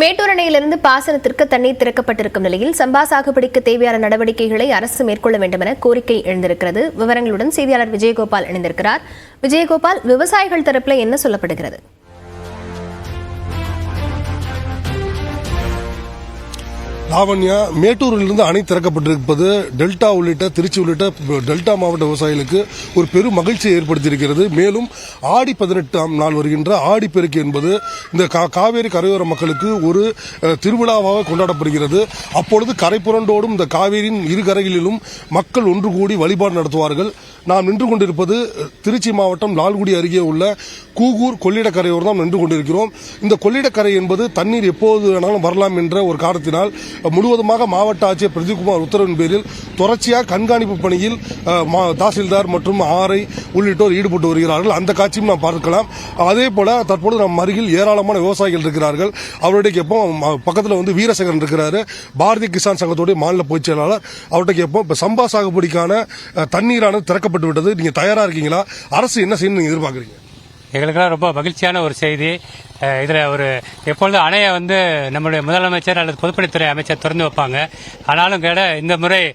மேட்டூர் அணையிலிருந்து பாசனத்திற்கு தண்ணீர் திறக்கப்பட்டிருக்கும் நிலையில் சம்பா சாகுபடிக்கு தேவையான நடவடிக்கைகளை அரசு மேற்கொள்ள வேண்டும் என கோரிக்கை எழுந்திருக்கிறது. விவரங்களுடன் செய்தியாளர் விஜயகோபால் இணைந்திருக்கிறார். விஜயகோபால் விவசாயிகள் தரப்பில் என்ன சொல்லப்படுகிறது? லாவண்யா மேட்டூரிலிருந்து அணை திறக்கப்பட்டிருப்பது டெல்டா உள்ளிட்ட திருச்சி உள்ளிட்ட டெல்டா மாவட்ட விவசாயிகளுக்கு ஒரு பெரும் மகிழ்ச்சியை ஏற்படுத்தியிருக்கிறது. மேலும் ஆடி பதினெட்டாம் நாள் வருகின்ற ஆடிப்பெருக்கு என்பது இந்த கா- காவேரி கரையோர மக்களுக்கு ஒரு திருவிழாவாக கொண்டாடப்படுகிறது. அப்பொழுது கரை புரண்டோடும் இந்த காவேரியின் இரு கரைகளிலும் மக்கள் ஒன்று கூடி வழிபாடு நடத்துவார்கள். நாம் நின்று கொண்டிருப்பது திருச்சி மாவட்டம் லால்குடி அருகே உள்ள கூகூர் கொள்ளிடக்கரையோர் தான் நின்று கொண்டிருக்கிறோம். இந்த கொள்ளிடக்கரை என்பது தண்ணீர் எப்போது வேணாலும் வரலாம் என்ற ஒரு காரணத்தினால் முழுவதுமாக மாவட்ட ஆட்சியர் பிரதீப்குமார் உத்தரவின் பேரில் தொடர்ச்சியாக கண்காணிப்பு பணியில் மா- தாசில்தார் மற்றும் ஆரை உள்ளிட்டோர் ஈடுபட்டு வருகிறார்கள். அந்த காட்சியும் நாம் பார்க்கலாம். அதே போல தற்பொழுது நம் அருகில் ஏராளமான விவசாயிகள் இருக்கிறார்கள். அவருடைய கேட்போம் பக்கத்தில் வந்து வீரசேகரன் இருக்கிறாரு. பாரதிய கிசான் சங்கத்துடைய மாநில பொதுச் செயலாளர். அவர்கிட்ட கேட்போம் இப்போ சம்பா சாகுபடிக்கான தண்ணீரானது திறக்கப்பட்டு விட்டது. நீங்கள் தயாராக இருக்கீங்களா? அரசு என்ன செய்யணும் நீங்கள் எதிர்பார்க்குறீங்க? எங்களுக்கெல்லாம் ரொம்ப மகிழ்ச்சியான ஒரு செய்தி. இதில் ஒரு எப்பொழுதும் அணையை வந்து நம்முடைய முதலமைச்சர் அல்லது பொதுப்பணித்துறை அமைச்சர் திறந்து வைப்பாங்க. ஆனாலும் கூட இந்த முறை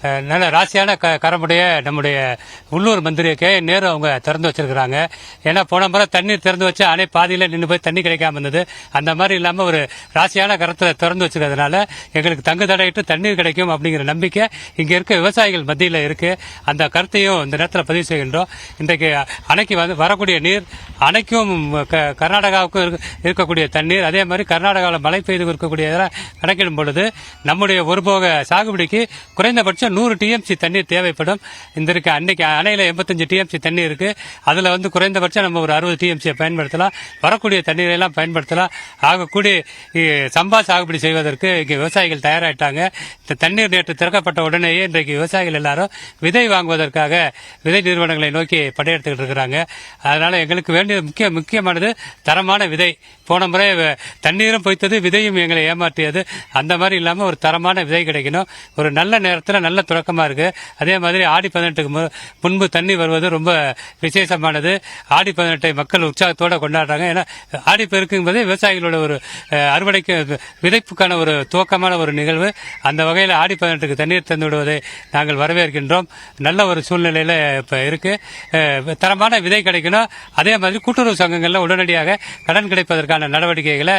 நல்ல ராசியான க கரமுடைய நம்முடைய உள்ளூர் மந்திரி கே நேரு அவங்க திறந்து வச்சிருக்கிறாங்க. ஏன்னா போன முறை தண்ணீர் திறந்து வச்சு அணை பாதியில் நின்று போய் தண்ணி கிடைக்காம இருந்தது. அந்த மாதிரி இல்லாமல் ஒரு ராசியான கரத்தில் திறந்து வச்சுருக்கிறதுனால எங்களுக்கு தங்கு தடையிட்டு தண்ணீர் கிடைக்கும் அப்படிங்கிற நம்பிக்கை இங்கே இருக்க விவசாயிகள் மத்தியில் இருக்குது அந்த கருத்தையும் இந்த நேரத்தில் பதிவு செய்கின்றோம். இன்றைக்கு அணைக்கு வந்து வரக்கூடிய நீர் அணைக்கும் க- கர்நாடகாவுக்கும் இருக்க- இருக்கக்கூடிய தண்ணீர் அதே மாதிரி கர்நாடகாவில் மழை பெய்து இருக்கக்கூடியதெல்லாம் கணக்கிடும் பொழுது நம்முடைய ஒருபோக சாகுபடிக்கு குறைந்தபட்சம் நூறு டிஎம்சி தண்ணீர் தேவைப்படும். இந்த இருக்க அன்னைக்கு அணையில் எண்பத்தஞ்சு டிஎம்சி தண்ணி இருக்கு. அதில் வந்து குறைந்தபட்சம் நம்ம ஒரு அறுபது டிஎம்சியை பயன்படுத்தலாம். வரக்கூடிய தண்ணீரை எல்லாம் பயன்படுத்தலாம். ஆகக்கூடிய இ- சம்பா சாகுபடி செய்வதற்கு இங்கே விவசாயிகள் தயாராகிட்டாங்க இந்த தண்ணீர் நேற்று திறக்கப்பட்ட உடனேயே இன்றைக்கு விவசாயிகள் எல்லாரும் விதை வாங்குவதற்காக விதை நிறுவனங்களை நோக்கி படையெடுத்துக்கிட்டு இருக்கிறாங்க. அதனால் எங்களுக்கு வேண்டிய முக்கிய முக்கியமானது தரமான விதை. போன முறை தண்ணீரும் பொய்த்தது விதையும் எங்களை ஏமாற்றியது. அந்த மாதிரி இல்லாமல் ஒரு தரமான விதை கிடைக்கணும். ஒரு நல்ல நேரத்தில் நல்ல துறக்கமாக இருக்குது அதே மாதிரி ஆடி பதினெட்டுக்கு மு- முன்பு தண்ணி வருவது ரொம்ப விசேஷமானது. ஆடி பதினெட்டை மக்கள் உற்சாகத்தோடு கொண்டாடுறாங்க. ஏன்னா ஆடி பெருக்குங்கிறது விவசாயிகளோட ஒரு அறுவடைக்கு விதைப்புக்கான ஒரு துவக்கமான ஒரு நிகழ்வு. அந்த வகையில் ஆடி பதினெட்டுக்கு தண்ணீர் தந்து விடுவதை நாங்கள் வரவேற்கின்றோம். நல்ல ஒரு சூழ்நிலையில் இப்போ இருக்குது தரமான விதை கிடைக்கணும். அதே மாதிரி கூட்டுறவு சங்கங்களில் உடனடியாக கடன் கிடைப்பதற்கான நடவடிக்கைகளை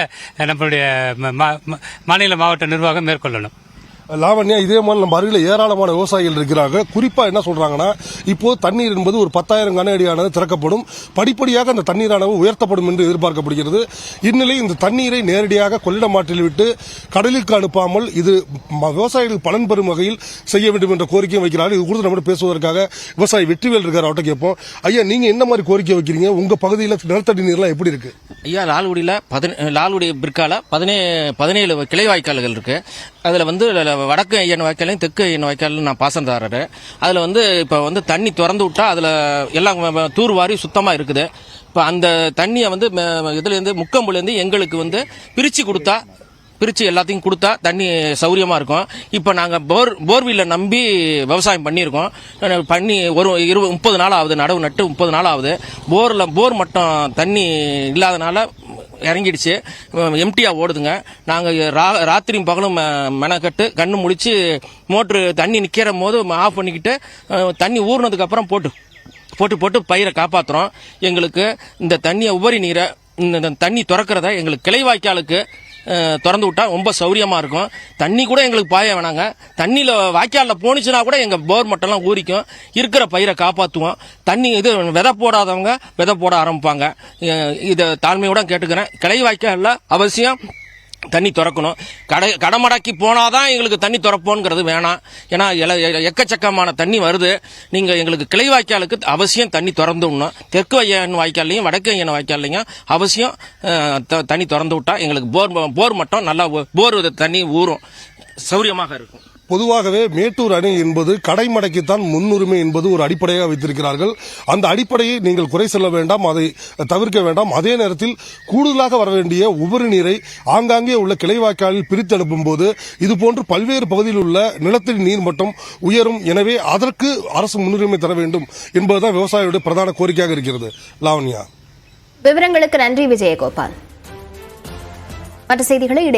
நம்மளுடைய மாநில மாவட்ட நிர்வாகம் மேற்கொள்ளணும். லாவண்யா இதே மாதிரி நம்ம அருகில் ஏராளமான விவசாயிகள் இருக்கிறாங்க. குறிப்பாக என்ன சொல்கிறாங்கன்னா இப்போது தண்ணீர் என்பது ஒரு பத்தாயிரம் கன அடியானது திறக்கப்படும். படிப்படியாக அந்த தண்ணீரானது உயர்த்தப்படும் என்று எதிர்பார்க்கப்படுகிறது. இந்நிலையில் இந்த தண்ணீரை நேரடியாக கொள்ளிடம் ஆற்றில் விட்டு கடலுக்கு அனுப்பாமல் இது விவசாயிகள் விவசாயிகளுக்கு பலன் பெறும் வகையில் செய்ய வேண்டும் என்ற கோரிக்கையும் வைக்கிறார்கள். இது குறித்து நம்ம பேசுவதற்காக விவசாயி வெற்றிவேல் இருக்கார். அவட்ட கேட்போம். ஐயா நீங்கள் என்ன மாதிரி கோரிக்கை வைக்கிறீங்க? உங்கள் பகுதியில் நிலத்தடி நீர்லாம் எப்படி இருக்குது ஐயா லால்குடியில் பதின லால்குடி பிற்கால பதினே பதினேழு கிளை வாய்க்கால்கள் இருக்குது அதில் வந்து வடக்கு ஐயன் வாய்க்காலையும் தெற்கு ஐயன் வாய்க்காலும் நான் பாசனதாரர் அதில் வந்து இப்போ வந்து தண்ணி திறந்து விட்டா அதில் எல்லாம் தூர்வாரி சுத்தமாக இருக்குது. இப்போ அந்த தண்ணியை வந்து ம- இதுலேருந்து முக்கம்புலேருந்து எங்களுக்கு வந்து பிரித்து கொடுத்தா பிரித்து எல்லாத்தையும் கொடுத்தா தண்ணி சௌரியமாக இருக்கும். இப்போ நாங்கள் போர் போர்வீலை நம்பி விவசாயம் பண்ணியிருக்கோம். பண்ணி ஒரு இருபது முப்பது நாள் ஆகுது நடவு நட்டு முப்பது நாள் ஆகுது. போரில் போர் மட்டும் தண்ணி இல்லாதனால இறங்கிடுச்சு. எம்டியாக ஓடுதுங்க. நாங்கள் ரா ராத்திரியும் பகலும் ம- மெனக்கட்டு கண்ணு முழிச்சு மோட்ரு தண்ணி நிற்கிற போது ஆஃப் பண்ணிக்கிட்டு தண்ணி ஊறினதுக்கப்புறம் போட்டு போட்டு போட்டு பயிரை காப்பாத்துறோம். எங்களுக்கு இந்த தண்ணியை உபரி நீரை இந்த இந்த தண்ணி திறக்கிறத எங்களுக்கு கிளை வாய்க்காலுக்கு திறந்து விட்டா ரொம்ப சௌரியமாக இருக்கும். தண்ணி கூட எங்களுக்கு பாய வேணாங்க. தண்ணியில் வாய்க்காலில் போனுச்சுன்னா கூட எங்கள் போர் மட்டம்லாம் ஊறிக்கும். இருக்கிற பயிரை காப்பாற்றுவோம் தண்ணி இது விதை போடாதவங்க விதை போட ஆரம்பிப்பாங்க. இதை தாழ்மையோட கேட்டுக்கிறேன். கிளை வாய்க்காலில் அவசியம் தண்ணி திறக்கணும். கடை கடமடக்கி போனால் தான் எங்களுக்கு தண்ணி திறப்போங்கிறது வேணாம். ஏன்னா எல- எக்கச்சக்கமான தண்ணி வருது. நீங்கள் எங்களுக்கு கிளை வாய்க்காலுக்கு அவசியம் தண்ணி திறந்துடணும். தெற்கு ஐயன் வாய்க்கால்லையும் வடக்கு ஐயன் வாய்க்கால்லையும் அவசியம் த- தண்ணி திறந்து விட்டா எங்களுக்கு போர் போர் மட்டும் நல்லா போர் தண்ணி ஊறும். சௌரியமாக இருக்கும். பொதுவாகவே மேட்டூர் அணை என்பது கடைமடைக்குத்தான் முன்னுரிமை என்பது ஒரு அடிப்படையாக வைத்திருக்கிறார்கள். அந்த அடிப்படையை நீங்கள் குறை சொல்ல வேண்டாம் அதை தவிர்க்க வேண்டாம். அதே நேரத்தில் கூடுதலாக வர வேண்டிய உபரி நீரை ஆங்காங்கே உள்ள கிளைவாய்க்காலில் பிரித்து அனுப்பும் போது இதுபோன்று பல்வேறு பகுதியில் உள்ள நிலத்தடி நீர் மட்டம் உயரும். எனவே அதற்கு அரசு முன்னுரிமை தர வேண்டும் என்பதுதான் விவசாயிகளுடைய பிரதான கோரிக்கையாக இருக்கிறது. லாவண்யா. விவரங்களுக்கு நன்றி விஜயகோபால். மற்ற செய்திகளை